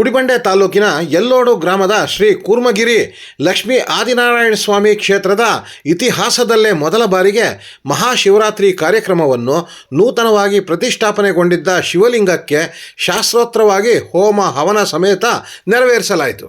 ಗುಡಿಬಂಡೆ ತಾಲೂಕಿನ ಎಲ್ಲೋಡು ಗ್ರಾಮದ ಶ್ರೀ ಕೂರ್ಮಗಿರಿ ಲಕ್ಷ್ಮೀ ಆದಿನಾರಾಯಣ ಸ್ವಾಮಿ ಕ್ಷೇತ್ರದ ಇತಿಹಾಸದಲ್ಲೇ ಮೊದಲ ಬಾರಿಗೆ ಮಹಾಶಿವರಾತ್ರಿ ಕಾರ್ಯಕ್ರಮವನ್ನು ನೂತನವಾಗಿ ಪ್ರತಿಷ್ಠಾಪನೆಗೊಂಡಿದ್ದ ಶಿವಲಿಂಗಕ್ಕೆ ಶಾಸ್ತ್ರೋತ್ರವಾಗಿ ಹೋಮ ಹವನ ಸಮೇತ ನೆರವೇರಿಸಲಾಯಿತು.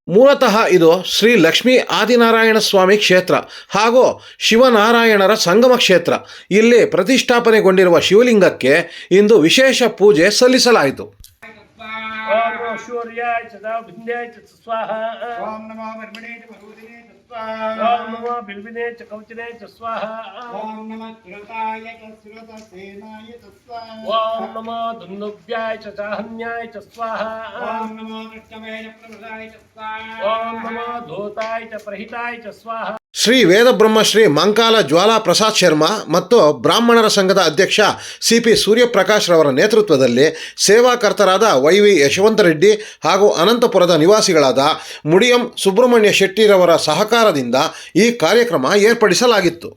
ಮೂಲತಃ ಇದು ಶ್ರೀ ಲಕ್ಷ್ಮೀ ಆದಿನಾರಾಯಣ ಸ್ವಾಮಿ ಕ್ಷೇತ್ರ ಹಾಗೂ ಶಿವನಾರಾಯಣರ ಸಂಗಮ ಕ್ಷೇತ್ರ. ಇಲ್ಲಿ ಪ್ರತಿಷ್ಠಾಪನೆಗೊಂಡಿರುವ ಶಿವಲಿಂಗಕ್ಕೆ ಇಂದು ವಿಶೇಷ ಪೂಜೆ ಸಲ್ಲಿಸಲಾಯಿತು. ఆశూర్యాయ సదా వింధ్యాయ స్వాహ ఓం నమో మర్మిణే మరుదినే స్వాహ ఓం నమో బిల్వినే చ కౌచనే స్వాహ ఓం నమో శ్రుతాయ శ్రుత సేనాయ స్వాహ ఓం నమో ధనుభ్యాయ చ చాహన్యాయ స్వాహ ఓం నమో కృష్ణమేయ ప్రమదాయ స్వాహ ఓం నమో ధూతాయ చ ప్రహితాయ స్వాహ ಶ್ರೀ ವೇದಬ್ರಹ್ಮ ಶ್ರೀ ಮಂಕಾಲ ಜ್ವಾಲಾ ಪ್ರಸಾದ್ ಶರ್ಮಾ ಮತ್ತು ಬ್ರಾಹ್ಮಣರ ಸಂಘದ ಅಧ್ಯಕ್ಷ ಸಿ ಪಿ ಸೂರ್ಯಪ್ರಕಾಶ್ ರವರ ನೇತೃತ್ವದಲ್ಲಿ ಸೇವಾಕರ್ತರಾದ ವೈ ವಿ ಯಶವಂತರೆಡ್ಡಿ ಹಾಗೂ ಅನಂತಪುರದ ನಿವಾಸಿಗಳಾದ ಮುಡಿಯಂ ಸುಬ್ರಹ್ಮಣ್ಯ ಶೆಟ್ಟಿರವರ ಸಹಕಾರದಿಂದ ಈ ಕಾರ್ಯಕ್ರಮ ಏರ್ಪಡಿಸಲಾಗಿತ್ತು.